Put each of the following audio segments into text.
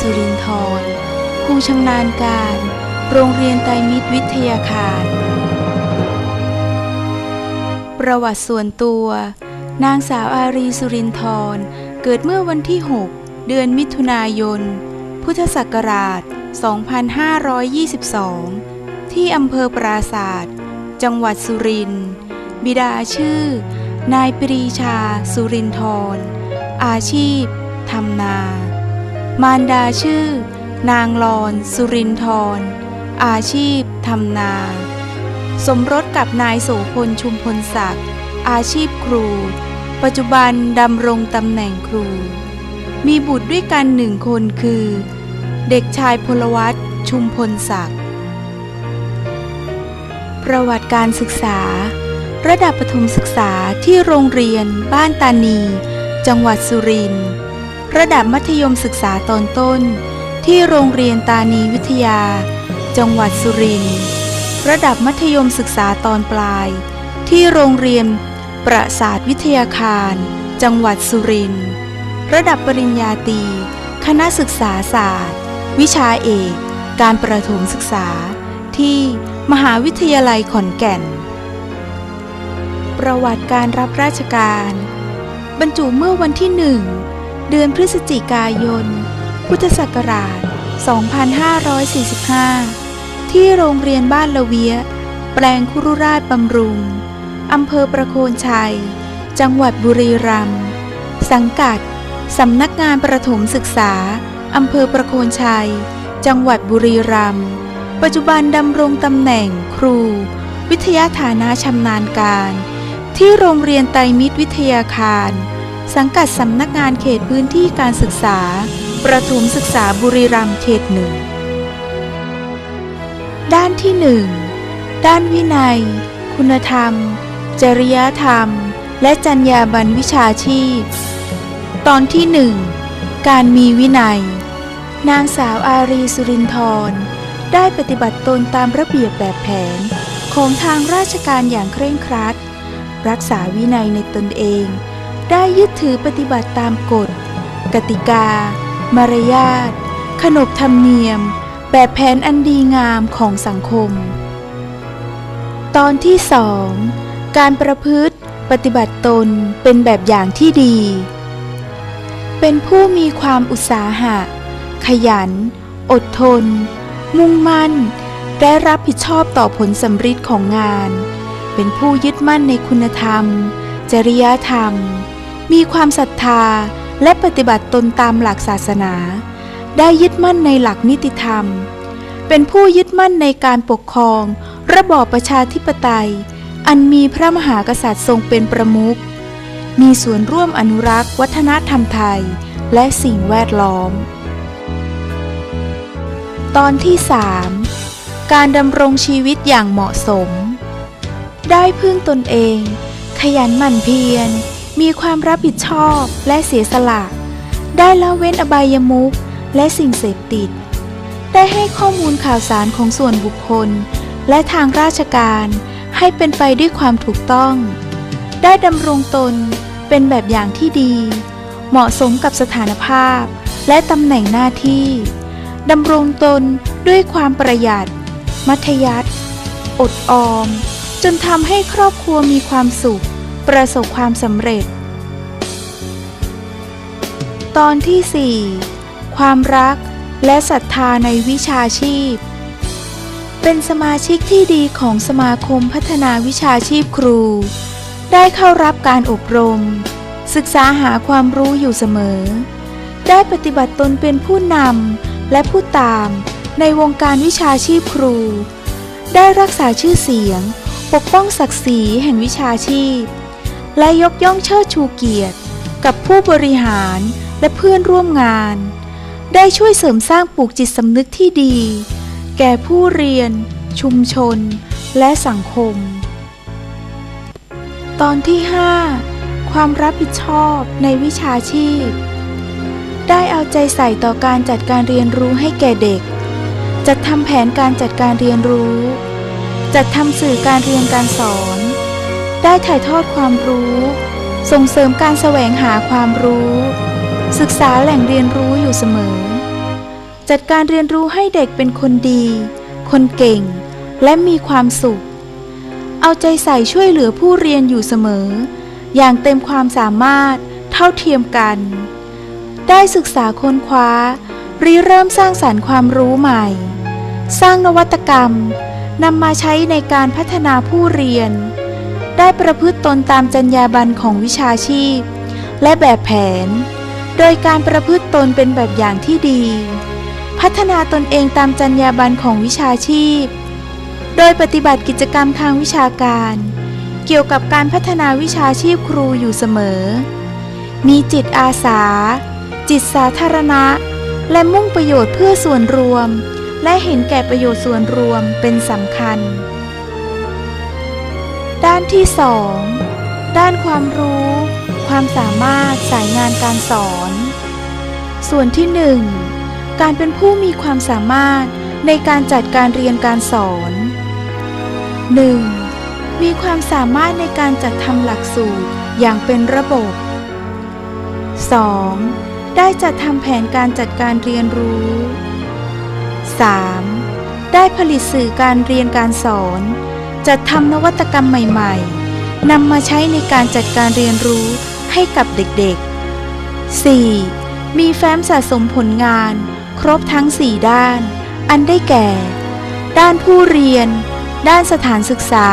สุรินทร์ครูชำนาญการ โรงเรียนไตรมิตรวิทยาคาร ประวัติส่วนตัว นางสาวอารีสุรินทร์เกิดเมื่อวันที่ 6 เดือนมิถุนายน พุทธศักราช 2522 ที่อำเภอปราศาสตร์จังหวัดสุรินทร์บิดาชื่อ นายปรีชาสุรินทร์อาชีพทำนา มารดาชื่อ นางลอน สุรินทร์อาชีพทำนา สมรสกับนายโสพลชุมพลศักดิ์อาชีพครู ปัจจุบันดำรงตำแหน่งครู มีบุตรด้วยกันหนึ่งคนคือ เด็กชายพลวัตชุมพลศักดิ์ประวัติการศึกษา ระดับประถมศึกษาที่โรงเรียนบ้านตานี จังหวัดสุรินทร์ ระดับมัธยมศึกษาตอนต้น ที่โรงเรียนตานีวิทยา จังหวัดสุรินทร์ระดับมัธยมศึกษาตอนปลาย ที่โรงเรียนประสาทวิทยาคาร จังหวัดสุรินทร์ระดับปริญญาตรีคณะศึกษาศาสตร์ วิชาเอก การประถมศึกษา ที่มหาวิทยาลัยขอนแก่น ประวัติการรับราชการ บรรจุเมื่อวันที่หนึ่ง เดือนพฤศจิกายน พุทธศักราช 2545 ที่โรงเรียนบ้านละเวีย แปลงคุรุราชบำรุง อำเภอประโคนชัย จังหวัดบุรีรัมย์ สังกัด สำนักงานประถมศึกษา อำเภอประโคนชัย จังหวัดบุรีรัมย์ ปัจจุบันดำรงตำแหน่งครู วิทยาฐานะชำนาญการ ที่โรงเรียนไตรมิตรวิทยาคาร สังกัดสำนักงานเขตพื้นที่การศึกษา ประถมศึกษาบุรีรัมย์เขตหนึ่ง ด้านที่หนึ่งด้านวินัย คุณธรรม จริยธรรม และจรรยาบรรณวิชาชีพ ตอนที่หนึ่งการมีวินัย นางสาวอารีสุรินทร์ได้ปฏิบัติตนตามระเบียบแบบแผนของทางราชการอย่างเคร่งครัด รักษาวินัยในตนเอง ได้ยึดถือปฏิบัติตามกฎ กติกา มารยาท ขนบธรรมเนียม แบบแผนอันดีงามของสังคม ตอนที่สองการประพฤติปฏิบัติตนเป็นแบบอย่างที่ดี เป็นผู้มีความอุตสาหะ ขยัน อดทน มุ่งมั่น และรับผิดชอบต่อผลสำเร็จของงาน เป็นผู้ยึดมั่นในคุณธรรม จริยธรรม มีความศรัทธาและปฏิบัติตนตามหลักศาสนา ได้ยึดมั่นในหลักนิติธรรม เป็นผู้ยึดมั่นในการปกครอง ระบอบประชาธิปไตย อันมีพระมหากษัตริย์ทรงเป็นประมุข มีส่วนร่วมอนุรักษ์ วัฒนธรรมไทย และสิ่งแวดล้อม ตอนที่ 3 การดำรงชีวิตอย่างเหมาะสม ได้พึ่งตนเอง ขยันหมั่นเพียร มีความรับผิดชอบและเสียสละ ได้ละเว้นอบายมุขและสิ่งเสพติด ได้ให้ข้อมูลข่าวสารของส่วนบุคคล และทางราชการให้เป็นไปด้วยความถูกต้อง ได้ดำรงตนเป็นแบบอย่างที่ดี เหมาะสมกับสถานภาพ และตำแหน่งหน้าที่ดำรงตนด้วยความประหยัด มัธยัติอดออม จนทำให้ครอบครัวมีความสุข ประสบความสำเร็จ ตอนที่ 4 ความรักและศรัทธาในวิชาชีพ เป็นสมาชิกที่ดีของสมาคมพัฒนาวิชาชีพครู ได้เข้ารับการอบรม ศึกษาหาความรู้อยู่เสมอ ได้ปฏิบัติตนเป็นผู้นำและผู้ตามในวงการวิชาชีพครู ได้รักษาชื่อเสียง ปกป้องศักดิ์ศรีแห่งวิชาชีพ และยกย่องเชิดชูเกียรติ กับผู้บริหารและเพื่อนร่วมงาน ได้ช่วยเสริมสร้างปลูกจิตสำนึกที่ดี แก่ผู้เรียน ชุมชน และสังคม ตอนที่ 5 ความรับผิดชอบในวิชาชีพ ได้เอาใจใส่ต่อการจัดการเรียนรู้ให้แก่เด็ก จัดทำแผนการจัดการเรียนรู้ จัดทำสื่อการเรียนการสอน ได้ถ่ายทอดความรู้ ส่งเสริมการแสวงหาความรู้ ศึกษาแหล่งเรียนรู้อยู่เสมอ จัดการเรียนรู้ให้เด็กเป็นคนดี คนเก่ง และมีความสุข เอาใจใส่ช่วยเหลือผู้เรียนอยู่เสมอ อย่างเต็มความสามารถเท่าเทียมกัน ได้ศึกษาค้นคว้าริเริ่มสร้างสารรค์ความรู้ใหม่ สร้างนวัตกรรมนำมาใช้ในการพัฒนาผู้เรียน ได้ประพฤติตนตามจรรยาบรรณของวิชาชีพ และแบบแผน โดยการประพฤติตนเป็นแบบอย่างที่ดี พัฒนาตนเองตามจรรยาบรรณของวิชาชีพ โดยปฏิบัติกิจกรรมทางวิชาการ เกี่ยวกับการพัฒนาวิชาชีพครูอยู่เสมอ มีจิตอาสา จิตสาธารณะ และมุ่งประโยชน์เพื่อส่วนรวม และเห็นแก่ประโยชน์ส่วนรวมเป็นสำคัญ ด้านที่2ด้านความรู้ ความสามารถสายงานการสอน ส่วนที่1การเป็นผู้มีความสามารถในการจัดการเรียนการสอน 1. มีความสามารถในการจัดทำหลักสูตรอย่างเป็นระบบ 2. ได้จัดทำแผนการจัดการเรียนรู้ 3. ได้ผลิตสื่อการเรียนการสอน จัดทำนวัตกรรมใหม่ ๆนำมาใช้ในการจัดการเรียนรู้ให้กับเด็กๆ 4. มีแฟ้มสะสมผลงาน ครบทั้ง 4 ด้าน อันได้แก่ ด้านผู้เรียน ด้านสถานศึกษา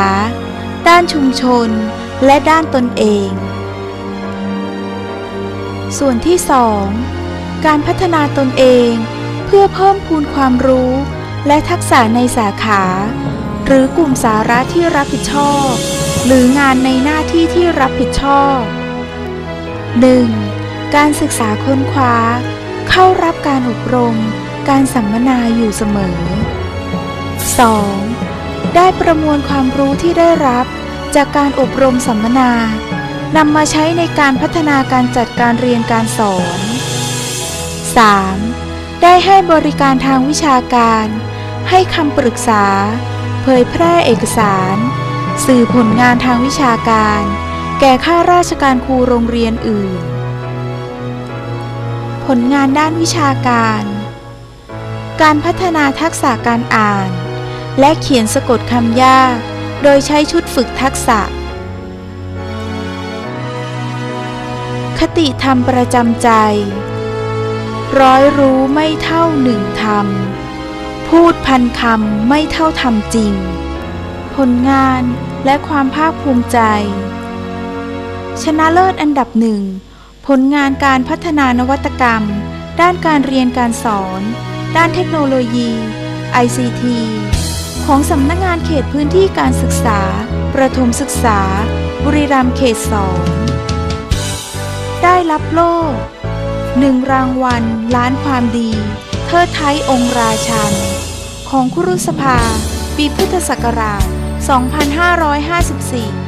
ด้านชุมชน และด้านตนเอง ส่วนที่ 2 การพัฒนาตนเอง เพื่อเพิ่มพูนความรู้ และทักษะในสาขา หรือกลุ่มสาระที่รับผิดชอบ หรืองานในหน้าที่ที่รับผิดชอบ 1. การศึกษาค้นคว้า เข้ารับการอบรม การสัมมนาอยู่เสมอ 2. ได้ประมวลความรู้ที่ได้รับ จากการอบรมสัมมนานำมาใช้ในการพัฒนาการจัดการเรียนการสอน 3. ได้ให้บริการทางวิชาการ ให้คำปรึกษา เผยแพร่เอกสาร สื่อผลงานทางวิชาการ แก่ข้าราชการครูโรงเรียนอื่น ผลงานด้านวิชาการ การพัฒนาทักษะการอ่าน และเขียนสะกดคำยาก โดยใช้ชุดฝึกทักษะ คติธรรมประจำใจ ร้อยรู้ไม่เท่าหนึ่งธรรม พูดพันคำไม่เท่าทำจริง ผลงานและความภาคภูมิใจ ชนะเลิศอันดับหนึ่ง ผลงานการพัฒนานวัตกรรม ด้านการเรียนการสอน ด้านเทคโนโลยี ICT ของสำนักงงานเขตพื้นที่การศึกษา ประถมศึกษา บุรีรัมย์เขตสองได้รับโล่หนึ่งรางวัลล้านความดี เทิดไทยองค์ราชัน ของคุรุสภา ปีพุทธศักราช 2554